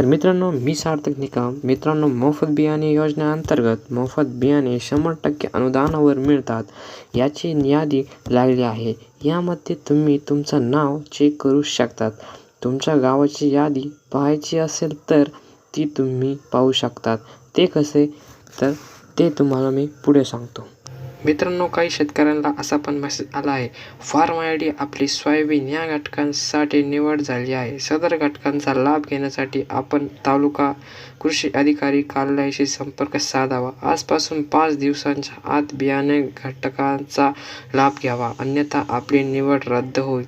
तर मित्रांनो मी सार्थक निकम. मित्रांनो मोफत बियाणे योजनेअंतर्गत मोफत बियाणे शंभर टक्के अनुदानावर मिळतात याची यादी लागली आहे. यामध्ये तुम्ही तुमचं नाव चेक करू शकतात. तुमच्या गावाची यादी पाहायची असेल तर ती तुम्ही पाहू शकतात. ते कसे? तर ते तुम्हाला मी पुढे सांगतो. मित्रांनो काही शेतकऱ्यांना असा पण मेसेज आला आहे. फार्म आय डी आपली सोयाबीन या घटकांसाठी निवड झाली आहे. सदर घटकांचा लाभ घेण्यासाठी आपण तालुका कृषी अधिकारी कार्यालयाशी संपर्क साधावा. आजपासून पाच दिवसांच्या आत बियाणे घटकांचा लाभ घ्यावा. अन्यथा आपली निवड रद्द होईल.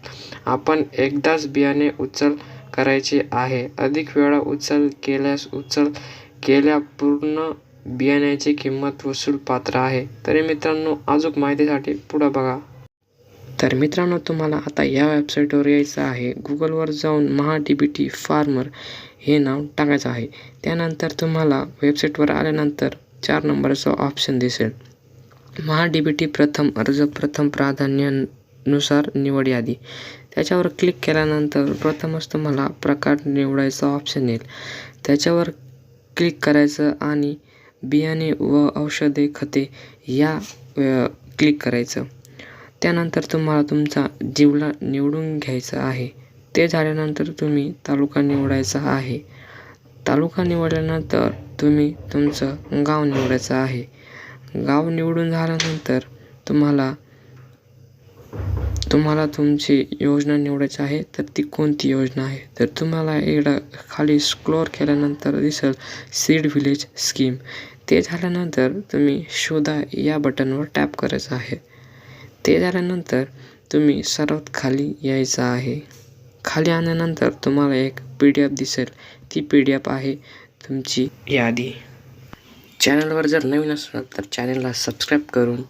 आपण एकदाच बियाणे उचल करायचे आहे. अधिक वेळा उचल केल्यास उचल केल्या पूर्ण बियाण्याची किंमत वसूल पात्र आहे. तरी मित्रांनो अजून माहितीसाठी पुढं बघा. तर मित्रांनो तुम्हाला आता या वेबसाईटवर यायचं आहे. गुगलवर जाऊन Maha D B T farmer हे नाव टाकायचं आहे. त्यानंतर तुम्हाला वेबसाईटवर आल्यानंतर चार नंबरचं ऑप्शन दिसेल. महा डी बी टी प्रथम अर्ज प्रथम प्राधान्यानुसार निवड यादी. त्याच्यावर क्लिक केल्यानंतर प्रथमच तुम्हाला प्रकार निवडायचा ऑप्शन येईल. त्याच्यावर क्लिक करायचं आणि बियाणे व औषधे खते या क्लिक करायचं. त्यानंतर तुम्हाला तुमचा जिवला निवडून घ्यायचा आहे. ते झाल्यानंतर तुम्ही तालुका निवडायचा आहे. तालुका निवडल्यानंतर तुम्ही तुमचं गाव निवडायचं आहे. गाव निवडून झाल्यानंतर तुम्हाला तुम्हाला तुमची योजना निवडायची आहे. तर ती कोणती योजना आहे? तर तुम्हाला एकदा खाली स्क्लोअर केल्यानंतर दिसेल सीड व्हिलेज स्कीम ते झाल्यानंतर तुम्ही शोधा या बटनवर टॅप करायचं आहे. ते झाल्यानंतर तुम्ही सर्वात खाली यायचं आहे. खाली आल्यानंतर तुम्हाला एक पी डी एफ दिसेल. ती पी डी एफ आहे तुमची यादी. चॅनलवर जर नवीन असाल तर चॅनलला सबस्क्राईब करून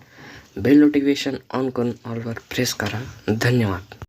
बेल नोटिफिकेशन ऑन करून ऑलवर प्रेस करा. धन्यवाद.